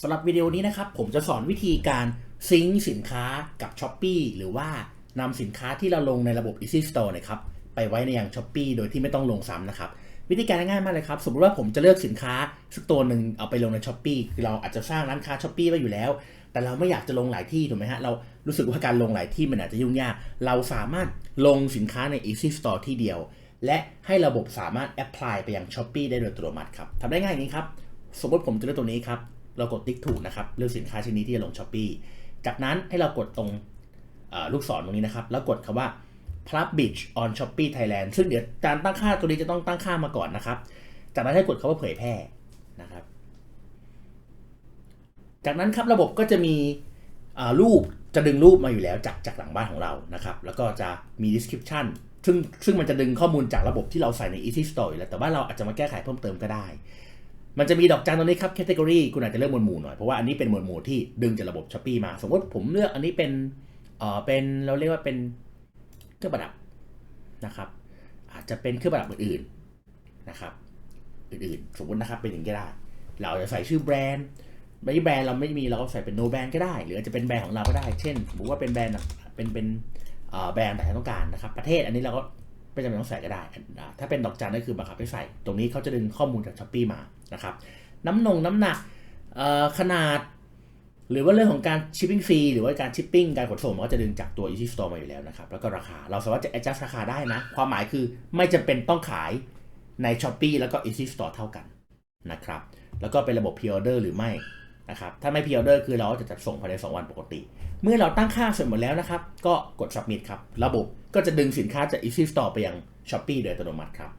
สำหรับวิดีโอนี้นะครับ ผมจะสอนวิธีการซิงค์สินค้ากับ s h อ p e e หรือว่านำสินค้าที่เราลงในระบบ Easy Store นะครับไปไว้ในยัง s h อ p e e โดยที่ไม่ต้องลงซ้ำนะครับ วิธีการง่ายมากเลยครับ สมมติว่าผมจะเลือกสินค้าสักตัวหนึ่งเอาไปลงใน s h อ p e e คือเราอาจจะสร้างร้านค้า s h อ p e e ไว้อยู่แล้ว แต่เราไม่อยากจะลงหลายที่ถูกไหมฮะเรารู้สึกว่าการลงหลายที่มันอาจจะยุ่งยาก เราสามารถลงสินค้าใน Easy Store ที่เดียว และให้ระบบสามารถ apply ไปยัง s h อ p e e ได้โดยอัตโนมัติครับทำได้ง่ายอย่างนี้ครับสมมติผมจะเลือกตัวนี้ครับ เรากดติ๊กถูกนะครับเลือกสินค้าชิ้นนี้ที่จะลง s h อ p e e จากนั้นให้เรากดตรงลูกศรตรงนี้นะครับ แล้วกดคำว่า publish on Shopee Thailand ซึ่งเดี๋ยวการตั้งค่าตัวนี้จะต้องตั้งค่ามาก่อนนะครับ จากนั้นให้กดคำว่าเผยแพร่นะครับ จากนั้นครับระบบก็จะมีรูปจะดึงรูปมาอยู่แล้วจากจากหลังบ้านของเรานะครับ แล้วก็จะมี description ซึ่งซึ่งมันจะดึงข้อมูลจากระบบที่เราใส่ใน Easy Store แล้วแต่ว่าเราอาจจะมาแก้ไขเพิ่มเติมก็ได้ มันจะมีดอกจันตรงนี้ครับ category คุณอาจจะเลือกหมวดหมู่หน่อยเพราะว่าอันนี้เป็นหมวดหมู่ที่ดึงจากระบบ Shopee มา สมมติผมเลือกอันนี้เป็นเอ่อเป็นเราเรียกว่าเป็นเครื่องประดับนะครับ อาจจะเป็นเครื่องประดับอื่นๆนะครับ อื่นๆ สมมตินะครับเป็นอย่างนี้ก็ได้ เราจะใส่ชื่อแบรนด์ไม่แบรนด์เราไม่มีเราก็ใส่เป็น no brand ก็ได้ หรืออาจจะเป็นแบรนด์ของเราก็ได้ เช่นสมมติว่าเป็นแบรนด์เป็นเป็นเอ่อแบรนด์แต่ต้องการนะครับ ประเทศอันนี้เราก็ ไม่จำเป็นต้องใส่ก็ได้ ถ้าเป็นดอกจันก็คือบังคับให้ใส่ ตรงนี้เขาจะดึงข้อมูลจากช้อปปีมานะครับน้ำนงน้ำหนักขนาด หรือว่าเรื่องของการชิปปิ้งฟรีหรือว่าการชิปปิ้งการขนส่งมันก็จะดึงจากตัว Easy Store มาอยู่แล้วนะครับ แล้วก็ราคาเราสามารถจะ adjust ราคาได้นะ ความหมายคือไม่จำเป็นต้องขายใน s h อ p e e แล้วก็ Easy Store เท่ากันนะครับแล้วก็เป็นระบบ pre-order หรือไม่ นะครับถ้าไม่พิออเดอร์คือเราจะจัดส่งภายใน 2 วันปกติ เมื่อเราตั้งค่าเสร็จหมดแล้วนะครับ ก็กด submit ครับ ระบบก็จะดึงสินค้าจาก Easy Store ไปยัง s h อ p e e โดยอัตโนมัติครับ